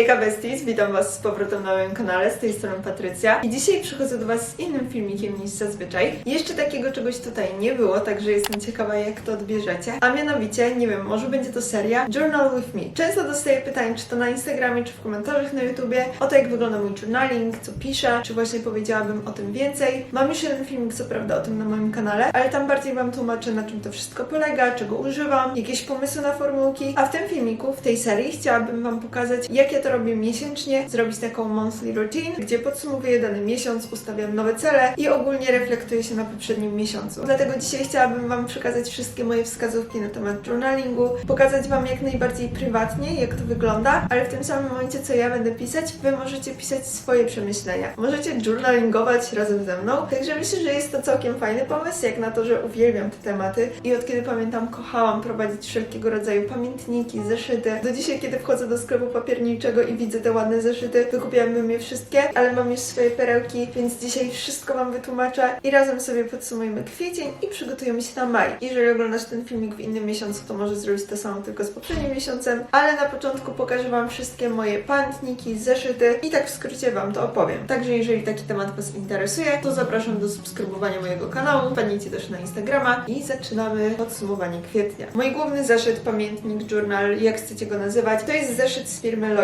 Hejka Besties, witam Was z powrotem na moim kanale, z tej strony Patrycja i dzisiaj przychodzę do Was z innym filmikiem niż zazwyczaj. Jeszcze takiego czegoś tutaj nie było, także jestem ciekawa jak to odbierzecie. A mianowicie, nie wiem, może będzie to seria Journal With Me. Często dostaję pytań, czy to na Instagramie, czy w komentarzach na YouTubie, o to jak wygląda mój journaling, co piszę, czy właśnie powiedziałabym o tym więcej. Mam już jeden filmik, co prawda, o tym na moim kanale, ale tam bardziej Wam tłumaczę, na czym to wszystko polega, czego używam, jakieś pomysły na formułki, a w tym filmiku, w tej serii chciałabym Wam pokazać, jak ja to robię miesięcznie, zrobić taką monthly routine, gdzie podsumowuję dany miesiąc, ustawiam nowe cele i ogólnie reflektuję się na poprzednim miesiącu. Dlatego dzisiaj chciałabym Wam przekazać wszystkie moje wskazówki na temat journalingu, pokazać Wam jak najbardziej prywatnie, jak to wygląda, ale w tym samym momencie, co ja będę pisać, Wy możecie pisać swoje przemyślenia. Możecie journalingować razem ze mną, także myślę, że jest to całkiem fajny pomysł, jak na to, że uwielbiam te tematy i od kiedy pamiętam, kochałam prowadzić wszelkiego rodzaju pamiętniki, zeszyty. Do dzisiaj, kiedy wchodzę do sklepu papierniczego i widzę te ładne zeszyty, wykupiłabym je wszystkie, ale mam już swoje perełki, więc dzisiaj wszystko Wam wytłumaczę i razem sobie podsumujemy kwiecień i przygotujemy się na maj. Jeżeli oglądasz ten filmik w innym miesiącu, to możesz zrobić to samo tylko z poprzednim miesiącem, ale na początku pokażę Wam wszystkie moje pamiętniki, zeszyty i tak w skrócie Wam to opowiem. Także jeżeli taki temat Was interesuje, to zapraszam do subskrybowania mojego kanału, wpadnijcie też na Instagrama i zaczynamy podsumowanie kwietnia. Mój główny zeszyt, pamiętnik, journal, jak chcecie go nazywać, to jest zeszyt z firmy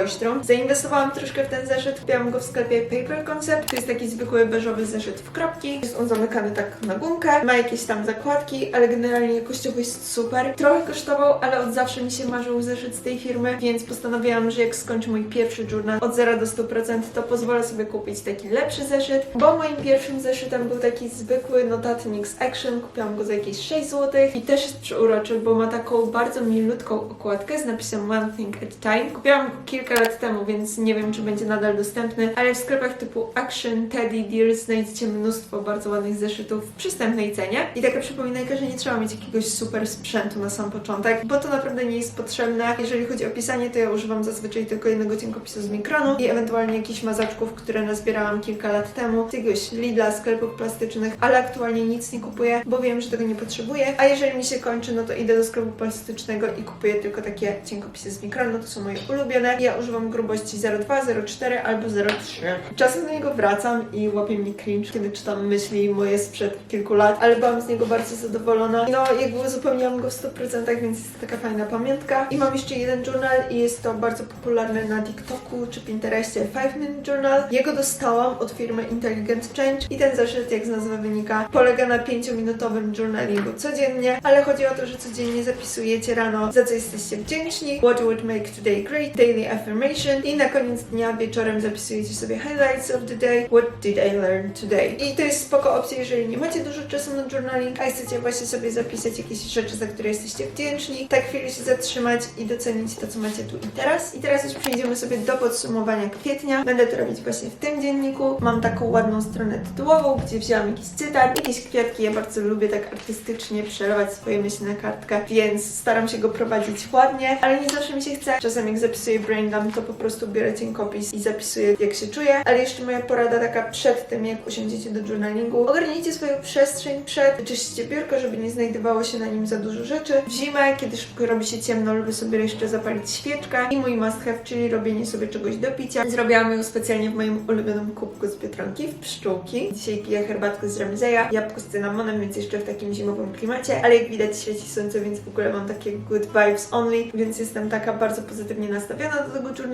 Zainwestowałam troszkę w ten zeszyt, kupiłam go w sklepie Paper Concept. To jest taki zwykły beżowy zeszyt w kropki. Jest on zamykany tak na gumkę, ma jakieś tam zakładki, ale generalnie jakościowo jest super. Trochę kosztował, ale od zawsze mi się marzył zeszyt z tej firmy, więc postanowiłam, że jak skończę mój pierwszy journal od 0 do 100%, to pozwolę sobie kupić taki lepszy zeszyt, bo moim pierwszym zeszytem był taki zwykły notatnik z Action. Kupiłam go za jakieś 6 zł i też jest przeuroczy, bo ma taką bardzo milutką okładkę z napisem One Thing at a Time. Kupiłam kilka temu, więc nie wiem, czy będzie nadal dostępny, ale w sklepach typu Action, Teddy, Dear znajdziecie mnóstwo bardzo ładnych zeszytów w przystępnej cenie. I taka przypominajka, że nie trzeba mieć jakiegoś super sprzętu na sam początek, bo to naprawdę nie jest potrzebne. Jeżeli chodzi o pisanie, to ja używam zazwyczaj tylko jednego cienkopisu z mikronu i ewentualnie jakichś mazaczków, które nazbierałam kilka lat temu z jakiegoś Lidla, sklepów plastycznych, ale aktualnie nic nie kupuję, bo wiem, że tego nie potrzebuję. A jeżeli mi się kończy, no to idę do sklepu plastycznego i kupuję tylko takie cienkopisy z mikronu, to są moje ulubione. Ja używam grubości 0,2, 0,4 albo 0,3. Czasem do niego wracam i łapie mnie cringe, kiedy czytam myśli moje sprzed kilku lat, ale byłam z niego bardzo zadowolona. No, jakby uzupełniłam go w 100%, więc jest taka fajna pamiątka. I mam jeszcze jeden journal i jest to bardzo popularny na TikToku czy Pinterestie 5 Minute Journal. Jego dostałam od firmy Intelligent Change i ten zeszyt, jak z nazwy wynika, polega na 5-minutowym journalingu codziennie, ale chodzi o to, że codziennie zapisujecie rano, za co jesteście wdzięczni, what would make today great, daily affirmation i na koniec dnia wieczorem zapisujecie sobie highlights of the day, what did I learn today. I to jest spoko opcja, jeżeli nie macie dużo czasu na journaling, a chcecie właśnie sobie zapisać jakieś rzeczy, za które jesteście wdzięczni, tak chwilę się zatrzymać i docenić to, co macie tu i teraz. I teraz już przejdziemy sobie do podsumowania kwietnia. Będę to robić właśnie w tym dzienniku. Mam taką ładną stronę tytułową, gdzie wzięłam jakiś cytat, jakieś kwiatki. Ja bardzo lubię tak artystycznie przelewać swoje myśli na kartkę, więc staram się go prowadzić ładnie, ale nie zawsze mi się chce. Czasem jak zapisuję brain dump, to po prostu biorę cienkopis i zapisuję jak się czuję, ale jeszcze moja porada taka przed tym, jak usiądziecie do journalingu. Ogarnijcie swoją przestrzeń przed, czyścicie biurko, żeby nie znajdowało się na nim za dużo rzeczy. W zimę, kiedy szybko robi się ciemno, lubię sobie jeszcze zapalić świeczkę i mój must have, czyli robienie sobie czegoś do picia. Zrobiłam ją specjalnie w moim ulubionym kubku z Biedronki w pszczółki. Dzisiaj piję herbatkę z Ramzeja, jabłko z cynamonem, więc jeszcze w takim zimowym klimacie, ale jak widać świeci słońce, więc w ogóle mam takie good vibes only, więc jestem taka bardzo pozytywnie nastawiona do tego journalingu.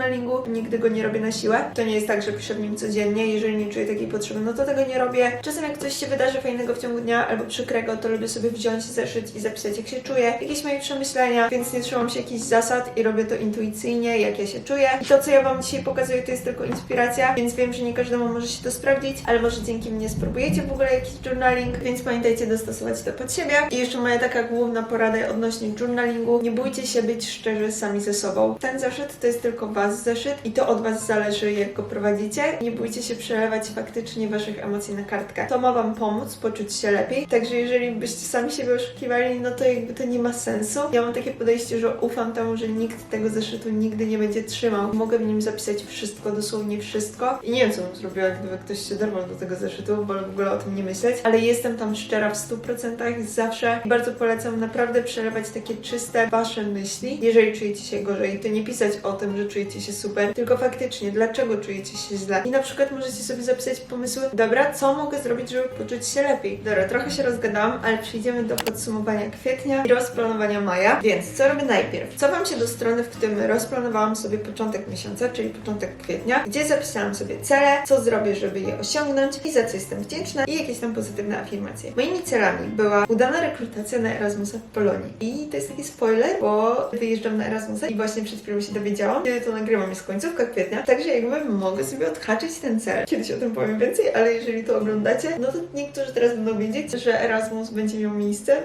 Nigdy go nie robię na siłę. To nie jest tak, że piszę w nim codziennie, jeżeli nie czuję takiej potrzeby, no to tego nie robię. Czasem jak coś się wydarzy fajnego w ciągu dnia albo przykrego, to lubię sobie wziąć zeszyt i zapisać jak się czuję, jakieś moje przemyślenia, więc nie trzymam się jakichś zasad i robię to intuicyjnie, jak ja się czuję. I to, co ja Wam dzisiaj pokazuję, to jest tylko inspiracja, więc wiem, że nie każdemu może się to sprawdzić, ale może dzięki mnie spróbujecie w ogóle jakiś journaling, więc pamiętajcie dostosować to pod siebie. I jeszcze moja taka główna porada odnośnie journalingu. Nie bójcie się być szczerzy sami ze sobą. Ten zeszyt to jest tylko Was zeszyt i to od Was zależy, jak go prowadzicie. Nie bójcie się przelewać faktycznie Waszych emocji na kartkę. To ma Wam pomóc poczuć się lepiej. Także jeżeli byście sami siebie oszukiwali, no to jakby to nie ma sensu. Ja mam takie podejście, że ufam temu, że nikt tego zeszytu nigdy nie będzie trzymał. Mogę w nim zapisać wszystko, dosłownie wszystko. I nie wiem, co bym zrobiła, gdyby ktoś się dorwał do tego zeszytu, wolę w ogóle o tym nie myśleć. Ale jestem tam szczera w 100% zawsze. Bardzo polecam naprawdę przelewać takie czyste Wasze myśli. Jeżeli czujecie się gorzej, to nie pisać o tym, że czujecie czujecie się super, tylko faktycznie, dlaczego czujecie się źle. I na przykład możecie sobie zapisać pomysły, dobra, co mogę zrobić, żeby poczuć się lepiej. Dobra, trochę się rozgadałam, ale przejdziemy do podsumowania kwietnia i rozplanowania maja. Więc co robię najpierw? Cofam się do strony, w którym rozplanowałam sobie początek miesiąca, czyli początek kwietnia, gdzie zapisałam sobie cele, co zrobię, żeby je osiągnąć i za co jestem wdzięczna i jakieś tam pozytywne afirmacje. Moimi celami była udana rekrutacja na Erasmusa w Polonii. I to jest taki spoiler, bo wyjeżdżam na Erasmusa i właśnie przed chwilą się dowiedziałam, kiedy to nagrywam, jest końcówka kwietnia, także jakby mogę sobie odhaczyć ten cel. Kiedyś o tym powiem więcej, ale jeżeli to oglądacie, no to niektórzy teraz będą wiedzieć, że Erasmus będzie miał miejsce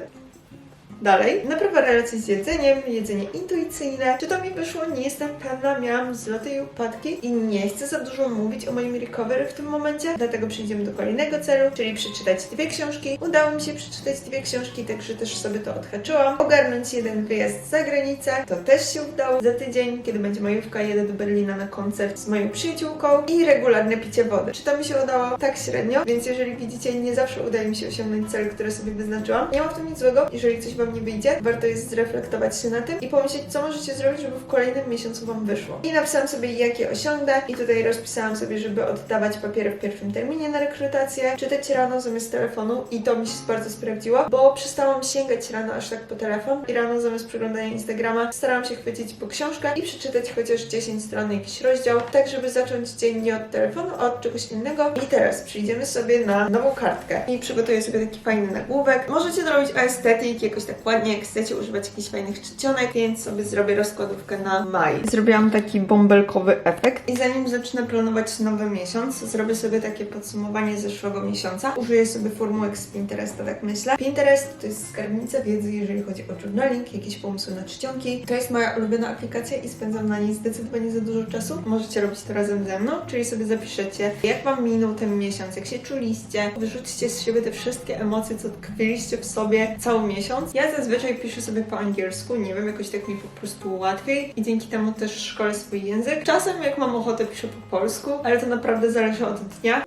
Dalej, naprawa relacji z jedzeniem, jedzenie intuicyjne. Czy to mi wyszło? Nie jestem pewna, miałam zloty i upadki i nie chcę za dużo mówić o moim recovery w tym momencie, dlatego przejdziemy do kolejnego celu, czyli przeczytać dwie książki. Udało mi się przeczytać dwie książki, także też sobie to odhaczyłam. Ogarnąć jeden wyjazd za granicę, to też się udało. Za tydzień, kiedy będzie majówka, jedę do Berlina na koncert z moją przyjaciółką i regularne picie wody. Czy to mi się udało? Tak średnio, więc jeżeli widzicie, nie zawsze udaje mi się osiągnąć cele, które sobie wyznaczyłam. Nie ma w tym nic złego, jeżeli coś Wam nie wyjdzie, warto jest zreflektować się na tym i pomyśleć, co możecie zrobić, żeby w kolejnym miesiącu Wam wyszło. I napisałam sobie, jakie osiągnę i tutaj rozpisałam sobie, żeby oddawać papiery w pierwszym terminie na rekrutację, czytać rano zamiast telefonu i to mi się bardzo sprawdziło, bo przestałam sięgać rano aż tak po telefon i rano zamiast przeglądania Instagrama starałam się chwycić po książkę i przeczytać chociaż 10 stron jakiś rozdział, tak żeby zacząć dzień nie od telefonu, a od czegoś innego. I teraz przyjdziemy sobie na nową kartkę i przygotuję sobie taki fajny nagłówek. Możecie to robić aesthetic, jakoś tak ładnie, jak chcecie używać jakichś fajnych czcionek, więc sobie zrobię rozkładówkę na maj. Zrobiłam taki bąbelkowy efekt i zanim zacznę planować nowy miesiąc, zrobię sobie takie podsumowanie zeszłego miesiąca. Użyję sobie formułek z Pinteresta, tak myślę. Pinterest to jest skarbnica wiedzy, jeżeli chodzi o journaling, jakieś pomysły na czcionki. To jest moja ulubiona aplikacja i spędzam na niej zdecydowanie za dużo czasu. Możecie robić to razem ze mną, czyli sobie zapiszecie, jak Wam minął ten miesiąc, jak się czuliście, wyrzućcie z siebie te wszystkie emocje, co tkwiliście w sobie cały miesiąc. Ja zazwyczaj piszę sobie po angielsku, nie wiem, jakoś tak mi po prostu łatwiej i dzięki temu też szkolę swój język. Czasem jak mam ochotę piszę po polsku, ale to naprawdę zależy od dnia.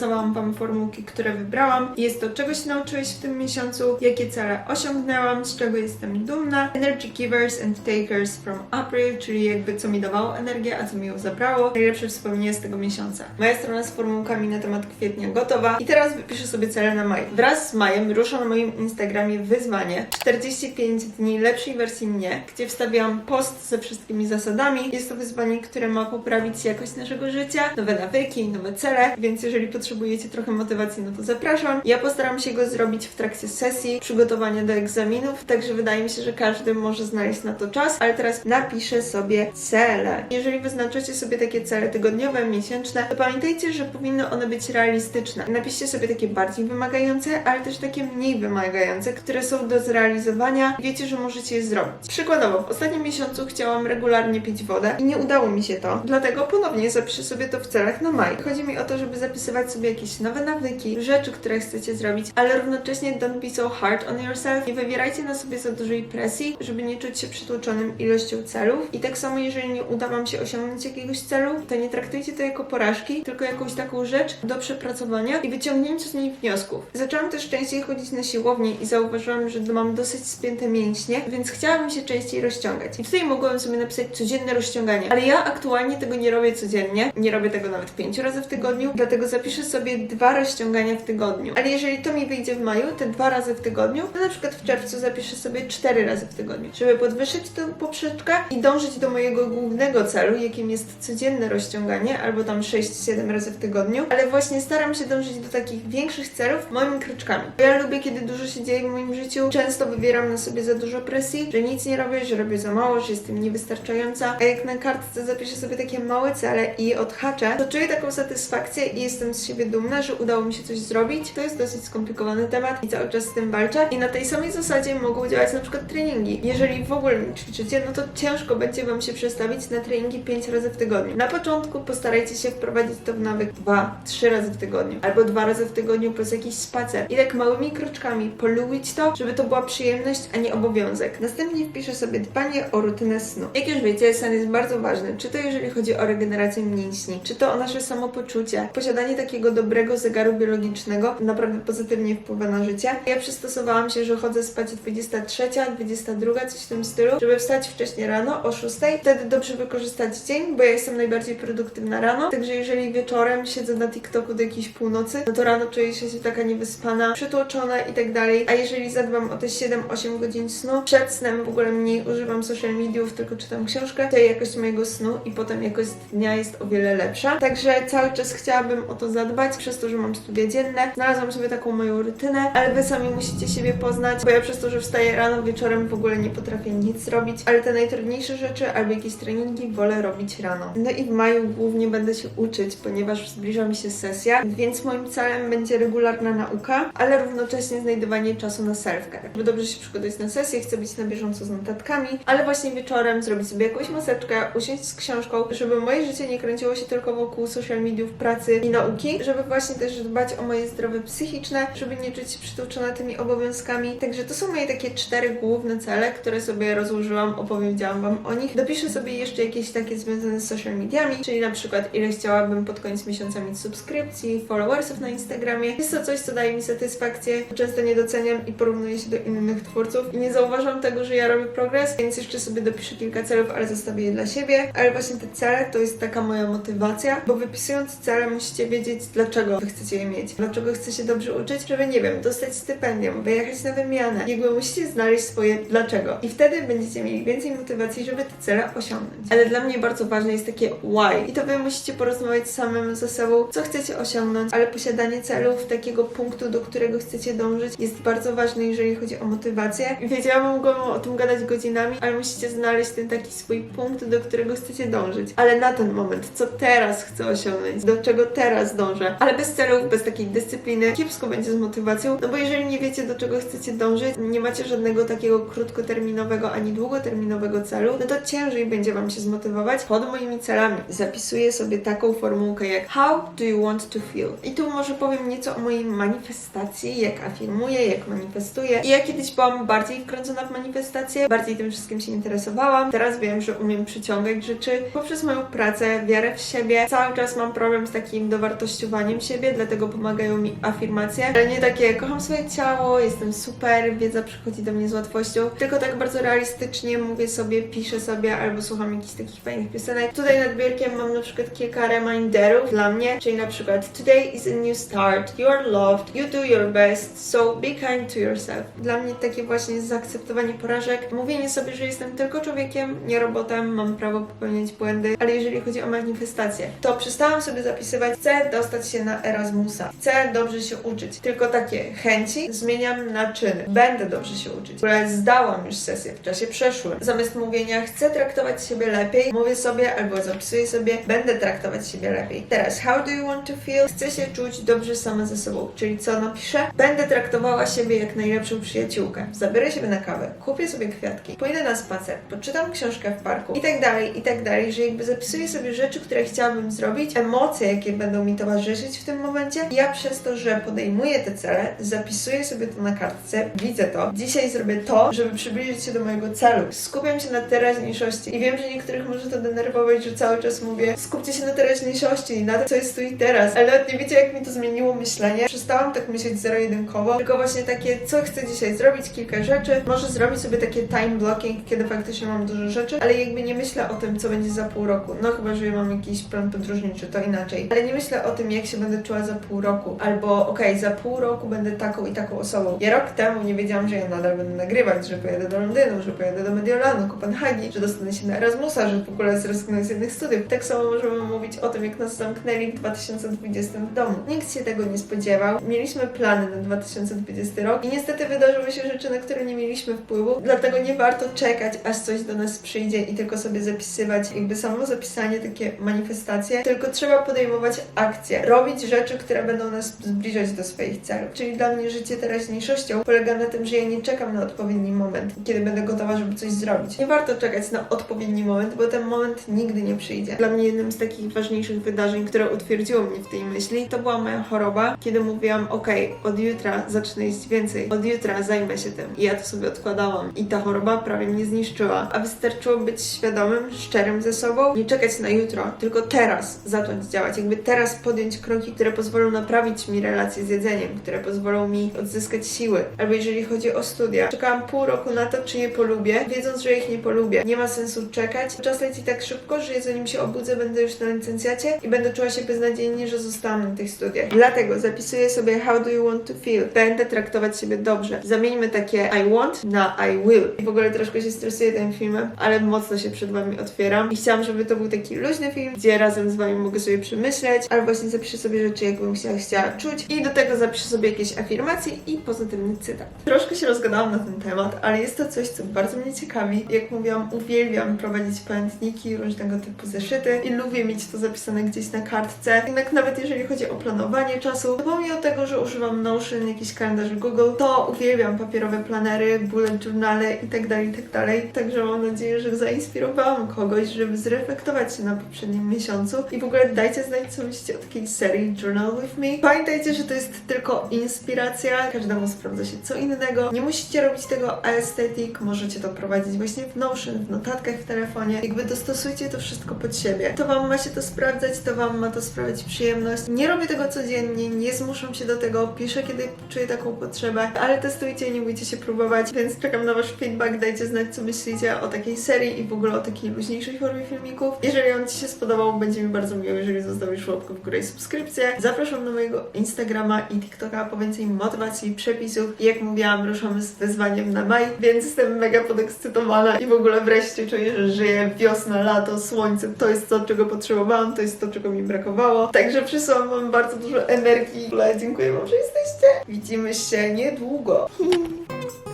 Pokazałam Wam formułki, które wybrałam. Jest to, czego się nauczyłeś w tym miesiącu, jakie cele osiągnęłam, z czego jestem dumna. Energy givers and takers from April, czyli jakby co mi dawało energię, a co mi ją zabrało. Najlepsze wspomnienie z tego miesiąca. Moja strona z formułkami na temat kwietnia gotowa. I teraz wypiszę sobie cele na maj. Wraz z majem rusza na moim Instagramie wyzwanie 45 dni lepszej wersji mnie, gdzie wstawiałam post ze wszystkimi zasadami. Jest to wyzwanie, które ma poprawić jakość naszego życia, nowe nawyki, nowe cele, więc jeżeli potrzebujecie trochę motywacji, no to zapraszam. Ja postaram się go zrobić w trakcie sesji przygotowania do egzaminów, także wydaje mi się, że każdy może znaleźć na to czas, ale teraz napiszę sobie cele. Jeżeli wyznaczacie sobie takie cele tygodniowe, miesięczne, to pamiętajcie, że powinny one być realistyczne. Napiszcie sobie takie bardziej wymagające, ale też takie mniej wymagające, które są do zrealizowania wiecie, że możecie je zrobić. Przykładowo, w ostatnim miesiącu chciałam regularnie pić wodę i nie udało mi się to, dlatego ponownie zapiszę sobie to w celach na maj. Chodzi mi o to, żeby zapisywać sobie jakieś nowe nawyki, rzeczy, które chcecie zrobić, ale równocześnie don't be so hard on yourself. Nie wywierajcie na sobie za dużej presji, żeby nie czuć się przytłoczonym ilością celów. I tak samo, jeżeli nie uda Wam się osiągnąć jakiegoś celu, to nie traktujcie to jako porażki, tylko jakąś taką rzecz do przepracowania i wyciągnięcia z niej wniosków. Zaczęłam też częściej chodzić na siłownię i zauważyłam, że mam dosyć spięte mięśnie, więc chciałabym się częściej rozciągać. I tutaj mogłam sobie napisać codzienne rozciąganie, ale ja aktualnie tego nie robię codziennie. Nie robię tego nawet pięć razy w tygodniu, dlatego zapiszę sobie dwa rozciągania w tygodniu. Ale jeżeli to mi wyjdzie w maju, te dwa razy w tygodniu, to na przykład w czerwcu zapiszę sobie cztery razy w tygodniu, żeby podwyższyć tę poprzeczkę i dążyć do mojego głównego celu, jakim jest codzienne rozciąganie, albo tam 6-7 razy w tygodniu, ale właśnie staram się dążyć do takich większych celów moimi kroczkami. Ja lubię, kiedy dużo się dzieje w moim życiu, często wywieram na sobie za dużo presji, że nic nie robię, że robię za mało, że jestem niewystarczająca, a jak na kartce zapiszę sobie takie małe cele i odhaczę, to czuję taką satysfakcję i jestem z siebie dumna, że udało mi się coś zrobić. To jest dosyć skomplikowany temat i cały czas z tym walczę. I na tej samej zasadzie mogą działać na przykład treningi. Jeżeli w ogóle ćwiczycie, no to ciężko będzie Wam się przestawić na treningi 5 razy w tygodniu. Na początku postarajcie się wprowadzić to w nawyk 2-3 razy w tygodniu, albo dwa razy w tygodniu plus jakiś spacer. I tak małymi kroczkami polubić to, żeby to była przyjemność, a nie obowiązek. Następnie wpiszę sobie dbanie o rutynę snu. Jak już wiecie, sen jest bardzo ważny. Czy to jeżeli chodzi o regenerację mięśni, czy to o nasze samopoczucie, posiadanie takiego takiego dobrego zegaru biologicznego naprawdę pozytywnie wpływa na życie. Ja przystosowałam się, że chodzę spać o 23, 22, coś w tym stylu, żeby wstać wcześniej rano o 6. Wtedy dobrze wykorzystać dzień, bo ja jestem najbardziej produktywna rano. Także jeżeli wieczorem siedzę na TikToku do jakiejś północy, no to rano czuję się taka niewyspana, przytłoczona i tak dalej. A jeżeli zadbam o te 7-8 godzin snu, przed snem w ogóle mniej używam social mediów, tylko czytam książkę, to jakość mojego snu i potem jakość dnia jest o wiele lepsza. Także cały czas chciałabym o to zadbać, przez to, że mam studia dzienne. Znalazłam sobie taką moją rutynę, ale wy sami musicie siebie poznać, bo ja przez to, że wstaję rano, wieczorem w ogóle nie potrafię nic robić, ale te najtrudniejsze rzeczy albo jakieś treningi wolę robić rano. No i w maju głównie będę się uczyć, ponieważ zbliża mi się sesja, więc moim celem będzie regularna nauka, ale równocześnie znajdowanie czasu na self-care. Żeby dobrze się przygotować na sesję, chcę być na bieżąco z notatkami, ale właśnie wieczorem zrobić sobie jakąś maseczkę, usiąść z książką, żeby moje życie nie kręciło się tylko wokół social mediów, pracy i nauki, żeby właśnie też dbać o moje zdrowie psychiczne, żeby nie czuć się przytłoczona tymi obowiązkami. Także to są moje takie cztery główne cele, które sobie rozłożyłam, opowiedziałam Wam o nich. Dopiszę sobie jeszcze jakieś takie związane z social mediami, czyli na przykład ile chciałabym pod koniec miesiąca mieć subskrypcji, followersów na Instagramie. Jest to coś, co daje mi satysfakcję. Często nie doceniam i porównuję się do innych twórców i nie zauważam tego, że ja robię progres, więc jeszcze sobie dopiszę kilka celów, ale zostawię je dla siebie. Ale właśnie te cele to jest taka moja motywacja, bo wypisując cele musicie wiedzieć, dlaczego wy chcecie je mieć, dlaczego chcecie dobrze uczyć, żeby, nie wiem, dostać stypendium, wyjechać na wymianę. Jakby musicie znaleźć swoje dlaczego. I wtedy będziecie mieli więcej motywacji, żeby te cele osiągnąć. Ale dla mnie bardzo ważne jest takie why. I to wy musicie porozmawiać samym ze sobą, co chcecie osiągnąć, ale posiadanie celów, takiego punktu, do którego chcecie dążyć, jest bardzo ważne, jeżeli chodzi o motywację. Wiedziałam, mogłabym o tym gadać godzinami, ale musicie znaleźć ten taki swój punkt, do którego chcecie dążyć. Ale na ten moment, co teraz chcę osiągnąć, do czego teraz dążę. Ale bez celów, bez takiej dyscypliny, kiepsko będzie z motywacją, no bo jeżeli nie wiecie, do czego chcecie dążyć, nie macie żadnego takiego krótkoterminowego ani długoterminowego celu, no to ciężej będzie Wam się zmotywować pod moimi celami. Zapisuję sobie taką formułkę jak How do you want to feel? I tu może powiem nieco o mojej manifestacji, jak afirmuję, jak manifestuję. I ja kiedyś byłam bardziej wkręcona w manifestację, bardziej tym wszystkim się interesowałam. Teraz wiem, że umiem przyciągać rzeczy poprzez moją pracę, wiarę w siebie. Cały czas mam problem z takim dowartościowaniem siebie, dlatego pomagają mi afirmacje. Ale nie takie, kocham swoje ciało, jestem super, wiedza przychodzi do mnie z łatwością, tylko tak bardzo realistycznie mówię sobie, piszę sobie albo słucham jakichś takich fajnych piosenek. Tutaj nad biurkiem mam na przykład kilka reminderów dla mnie, czyli na przykład Today is a new start, you are loved, you do your best, so be kind to yourself. Dla mnie takie właśnie zaakceptowanie porażek, mówienie sobie, że jestem tylko człowiekiem, nie robotem, mam prawo popełniać błędy, ale jeżeli chodzi o manifestację, to przestałam sobie zapisywać, chcę dostać się na Erasmusa, chcę dobrze się uczyć, tylko takie chęci zmieniam na czyny, będę dobrze się uczyć. W ogóle zdałam już sesję w czasie przeszłym. Zamiast mówienia, chcę traktować siebie lepiej, mówię sobie albo zapisuję sobie, będę traktować siebie lepiej. Teraz, how do you want to feel? Chcę się czuć dobrze sama ze sobą, czyli co napiszę? Będę traktowała siebie jak najlepszą przyjaciółkę. Zabiorę siebie na kawę, kupię sobie kwiatki, pójdę na spacer, poczytam książkę w parku i tak dalej, i tak dalej, że jakby zapisuję sobie rzeczy, które chciałabym zrobić, emocje, jakie będą mi towarzyszyć w tym momencie. Ja przez to, że podejmuję te cele, zapisuję sobie to na kartce, widzę to. Dzisiaj zrobię to, żeby przybliżyć się do mojego celu. Skupiam się na teraźniejszości i wiem, że niektórych może to denerwować, że cały czas mówię skupcie się na teraźniejszości i na to, co jest tu i teraz. Ale nie wiecie, jak mi to zmieniło myślenie. Przestałam tak myśleć zero-jedynkowo, tylko właśnie takie, co chcę dzisiaj zrobić, kilka rzeczy. Może zrobić sobie takie time blocking, kiedy faktycznie mam dużo rzeczy, ale jakby nie myślę o tym, co będzie za pół roku. No chyba, że mam jakiś plan podróżniczy, to inaczej. Ale nie myślę o tym, jak się będę czuła za pół roku. Albo okej, za pół roku będę taką i taką osobą. Ja rok temu nie wiedziałam, że ja nadal będę nagrywać, że pojadę do Londynu, że pojadę do Mediolanu, Kopenhagi, że dostanę się na Erasmusa, że w ogóle zrezygnuję z jednych studiów. Tak samo możemy mówić o tym, jak nas zamknęli w 2020 w domu. Nikt się tego nie spodziewał. Mieliśmy plany na 2020 rok i niestety wydarzyły się rzeczy, na które nie mieliśmy wpływu, dlatego nie warto czekać, aż coś do nas przyjdzie i tylko sobie zapisywać. Jakby samo zapisanie, takie manifestacje, tylko trzeba podejmować akcje, robić rzeczy, które będą nas zbliżać do swoich celów. Czyli dla mnie życie teraźniejszością polega na tym, że ja nie czekam na odpowiedni moment, kiedy będę gotowa, żeby coś zrobić. Nie warto czekać na odpowiedni moment, bo ten moment nigdy nie przyjdzie. Dla mnie jednym z takich ważniejszych wydarzeń, które utwierdziło mnie w tej myśli, to była moja choroba, kiedy mówiłam, okej, od jutra zacznę jeść więcej, od jutra zajmę się tym. I ja to sobie odkładałam. I ta choroba prawie mnie zniszczyła. A wystarczyło być świadomym, szczerym ze sobą, nie czekać na jutro, tylko teraz zacząć działać. Jakby teraz podjąć podjąć kroki, które pozwolą naprawić mi relacje z jedzeniem, które pozwolą mi odzyskać siły. Albo jeżeli chodzi o studia, czekałam pół roku na to, czy je polubię, wiedząc, że ich nie polubię. Nie ma sensu czekać. Czas leci tak szybko, że zanim się obudzę, będę już na licencjacie i będę czuła się beznadziejnie, że zostanę na tych studiach. Dlatego zapisuję sobie how do you want to feel. Będę traktować siebie dobrze. Zamieńmy takie I want na I will. I w ogóle troszkę się stresuję tym filmem, ale mocno się przed wami otwieram i chciałam, żeby to był taki luźny film, gdzie razem z wami mogę sobie przemyśleć, ale właśnie zapiszę sobie rzeczy, jakbym chciała, chciała czuć i do tego zapiszę sobie jakieś afirmacje i pozytywny cytat. Troszkę się rozgadałam na ten temat, ale jest to coś, co bardzo mnie ciekawi. Jak mówiłam, uwielbiam prowadzić pamiętniki, różnego typu zeszyty i lubię mieć to zapisane gdzieś na kartce. Jednak nawet jeżeli chodzi o planowanie czasu, to pomimo tego, że używam Notion, jakiś kalendarz Google, to uwielbiam papierowe planery, bullet journale itd., itd. Także mam nadzieję, że zainspirowałam kogoś, żeby zreflektować się na poprzednim miesiącu i w ogóle dajcie znać, co myślicie o takiej serii Journal With Me. Pamiętajcie, że to jest tylko inspiracja, każdemu sprawdza się co innego. Nie musicie robić tego aesthetic, możecie to prowadzić właśnie w Notion, w notatkach w telefonie. Jakby dostosujcie to wszystko pod siebie. To Wam ma się to sprawdzać, to Wam ma to sprawiać przyjemność. Nie robię tego codziennie, nie zmuszam się do tego, piszę kiedy czuję taką potrzebę, ale testujcie, nie bójcie się próbować, więc czekam na Wasz feedback, dajcie znać co myślicie o takiej serii i w ogóle o takiej luźniejszej formie filmików. Jeżeli on Ci się spodobał, będzie mi bardzo miło, jeżeli zostawisz łapkę w górę i. Zapraszam na mojego Instagrama i TikToka po więcej motywacji przepisów. I jak mówiłam, ruszamy z wyzwaniem na maj, więc jestem mega podekscytowana i w ogóle wreszcie czuję, że żyję wiosna, lato, słońce. To jest to, czego potrzebowałam, to jest to, czego mi brakowało. Także przysyłam Wam bardzo dużo energii. W ogóle Dziękuję Wam, że jesteście. Widzimy się niedługo.